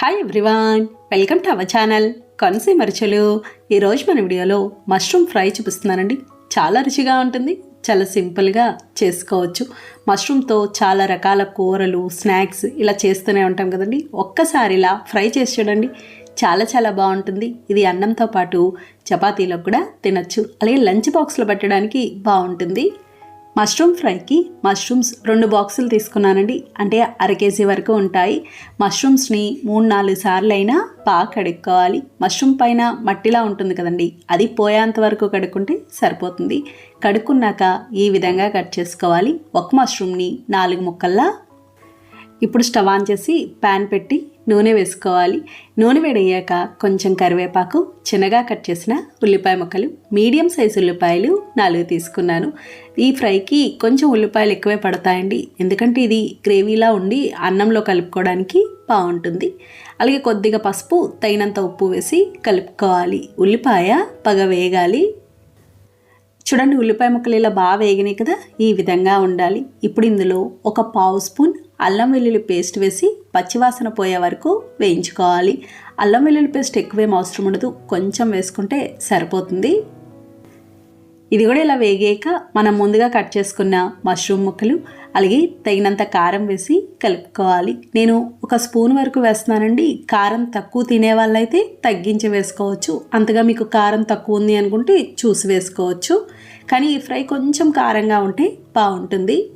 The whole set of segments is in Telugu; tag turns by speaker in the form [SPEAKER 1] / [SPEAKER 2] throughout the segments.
[SPEAKER 1] Hi everyone welcome to our channel కొనసే మరుచలు ఈరోజు మన వీడియోలో మష్రూమ్ ఫ్రై చూపిస్తున్నానండి. చాలా రుచిగా ఉంటుంది చాలా సింపుల్గా చేసుకోవచ్చు. మష్రూమ్తో చాలా రకాల కూరలు స్నాక్స్ ఇలా చేస్తూనే ఉంటాం కదండి. ఒక్కసారి ఇలా ఫ్రై చేసి చూడండి. చాలా చాలా బాగుంటుంది. ఇది అన్నంతో పాటు చపాతీలో కూడా తినచ్చు. అలాగే లంచ్ బాక్స్లో పెట్టడానికి బాగుంటుంది. మష్రూమ్ ఫ్రైకి మష్రూమ్స్ రెండు బాక్సులు తీసుకున్నానండి. అంటే అర కేజీ వరకు ఉంటాయి. మష్రూమ్స్ని మూడు నాలుగు సార్లు అయినా బాగా కడుక్కోవాలి. మష్రూమ్ పైన మట్టిలా ఉంటుంది కదండి. అది పోయేంత వరకు కడుక్కుంటే సరిపోతుంది. కడుక్కున్నాక ఈ విధంగా కట్ చేసుకోవాలి. ఒక మష్రూమ్ని నాలుగు ముక్కల్లా ఇప్పుడు స్టవ్ ఆన్ చేసి ప్యాన్ పెట్టి నూనె వేసుకోవాలి. నూనె వేడయ్యాక కొంచెం కరివేపాకు చిన్నగా కట్ చేసిన ఉల్లిపాయ ముక్కలు మీడియం సైజు ఉల్లిపాయలు నాలుగు తీసుకున్నాను. ఈ ఫ్రైకి కొంచెం ఉల్లిపాయలు ఎక్కువే పడతాయండి. ఎందుకంటే ఇది గ్రేవీలా ఉండి అన్నంలో కలుపుకోవడానికి బాగుంటుంది. అలాగే కొద్దిగా పసుపు తగినంత ఉప్పు వేసి కలుపుకోవాలి. ఉల్లిపాయ పగ వేగాలి. చూడండి ఉల్లిపాయ ముక్కలు ఇలా బాగా వేగినాయి కదా? ఈ విధంగా ఉండాలి. ఇప్పుడు ఇందులో ఒక పావు స్పూన్ అల్లం వెల్లుల్లి పేస్ట్ వేసి పచ్చివాసన పోయే వరకు వేయించుకోవాలి. అల్లం వెల్లుల్లి పేస్ట్ ఎక్కువేం అవసరం ఉండదు. కొంచెం వేసుకుంటే సరిపోతుంది. ఇది కూడా ఇలా వేగాక మనం ముందుగా కట్ చేసుకున్న మష్రూమ్ ముక్కలు అలాగే తగినంత కారం వేసి కలుపుకోవాలి. నేను ఒక స్పూన్ వరకు వేస్తున్నానండి. కారం తక్కువ తినే వాళ్ళైతే తగ్గించి వేసుకోవచ్చు. అంతగా మీకు కారం తక్కువ ఉంది అనుకుంటే చూసి వేసుకోవచ్చు. కానీ ఈ ఫ్రై కొంచెం కారంగా ఉంటే బాగుంటుంది.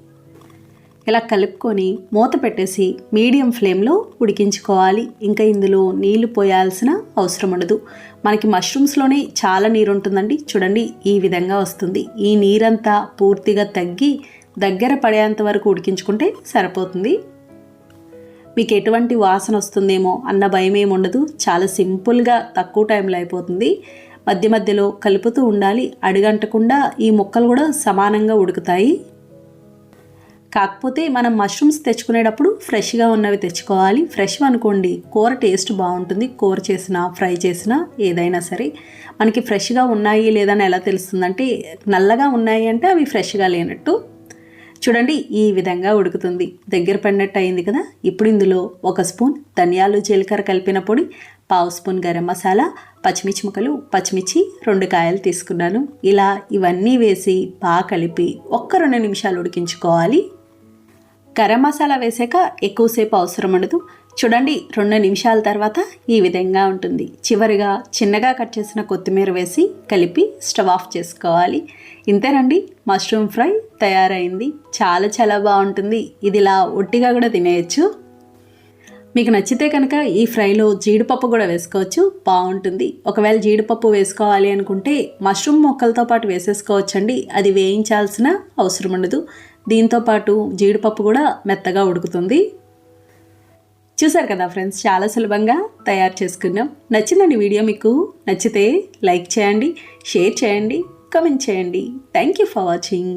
[SPEAKER 1] ఇలా కలుపుకొని మూత పెట్టేసి మీడియం ఫ్లేమ్లో ఉడికించుకోవాలి. ఇంకా ఇందులో నీళ్ళు పోయాల్సిన అవసరం ఉండదు. మనకి మష్రూమ్స్లోనే చాలా నీరు ఉంటుందండి చూడండి ఈ విధంగా వస్తుంది. ఈ నీరంతా పూర్తిగా తగ్గి దగ్గర పడేంత వరకు ఉడికించుకుంటే సరిపోతుంది. మీకు ఎటువంటి వాసన వస్తుందేమో అన్న భయం ఏమి ఉండదు. చాలా సింపుల్గా తక్కువ టైంలో అయిపోతుంది. మధ్య మధ్యలో కలుపుతూ ఉండాలి. అడుగంటకుండా ఈ ముక్కలు కూడా సమానంగా ఉడుకుతాయి. కాకపోతే మనం మష్రూమ్స్ తెచ్చుకునేటప్పుడు ఫ్రెష్గా ఉన్నవి తెచ్చుకోవాలి. ఫ్రెష్ అనుకోండి కూర టేస్ట్ బాగుంటుంది. కూర చేసినా ఫ్రై చేసినా ఏదైనా సరే. మనకి ఫ్రెష్గా ఉన్నాయి లేదని ఎలా తెలుస్తుందంటే నల్లగా ఉన్నాయి అంటే అవి ఫ్రెష్గా లేనట్టు. చూడండి ఈ విధంగా ఉడుకుతుంది. దగ్గర పడినట్టు అయింది కదా? ఇప్పుడు ఇందులో ఒక స్పూన్ ధనియాలు జీలకర్ర కలిపిన పొడి పావు స్పూన్ గరం మసాలా పచ్చిమిర్చి ముక్కలు పచ్చిమిర్చి రెండు కాయలు తీసుకున్నాను. ఇలా ఇవన్నీ వేసి బాగా కలిపి ఒక్క రెండు నిమిషాలు ఉడికించుకోవాలి. గరం మసాలా వేసాక ఎక్కువసేపు అవసరం ఉండదు. చూడండి రెండు నిమిషాల తర్వాత ఈ విధంగా ఉంటుంది. చివరిగా చిన్నగా కట్ చేసిన కొత్తిమీర వేసి కలిపి స్టవ్ ఆఫ్ చేసుకోవాలి. ఇంతేనండి మష్రూమ్ ఫ్రై తయారైంది. చాలా చాలా బాగుంటుంది. ఇది ఇలా ఒట్టిగా కూడా తినేయచ్చు. మీకు నచ్చితే కనుక ఈ ఫ్రైలో జీడిపప్పు కూడా వేసుకోవచ్చు. బాగుంటుంది. ఒకవేళ జీడిపప్పు వేసుకోవాలి అనుకుంటే మష్రూమ్ మొక్కలతో పాటు వేసేసుకోవచ్చండి. అది వేయించాల్సిన అవసరం ఉండదు. దీంతోపాటు జీడిపప్పు కూడా మెత్తగా ఉడుకుతుంది. చూసారు కదా ఫ్రెండ్స్ చాలా సులభంగా తయారు చేసుకున్నాం. నచ్చిందండి వీడియో మీకు నచ్చితే లైక్ చేయండి షేర్ చేయండి కమెంట్ చేయండి. Thank you for watching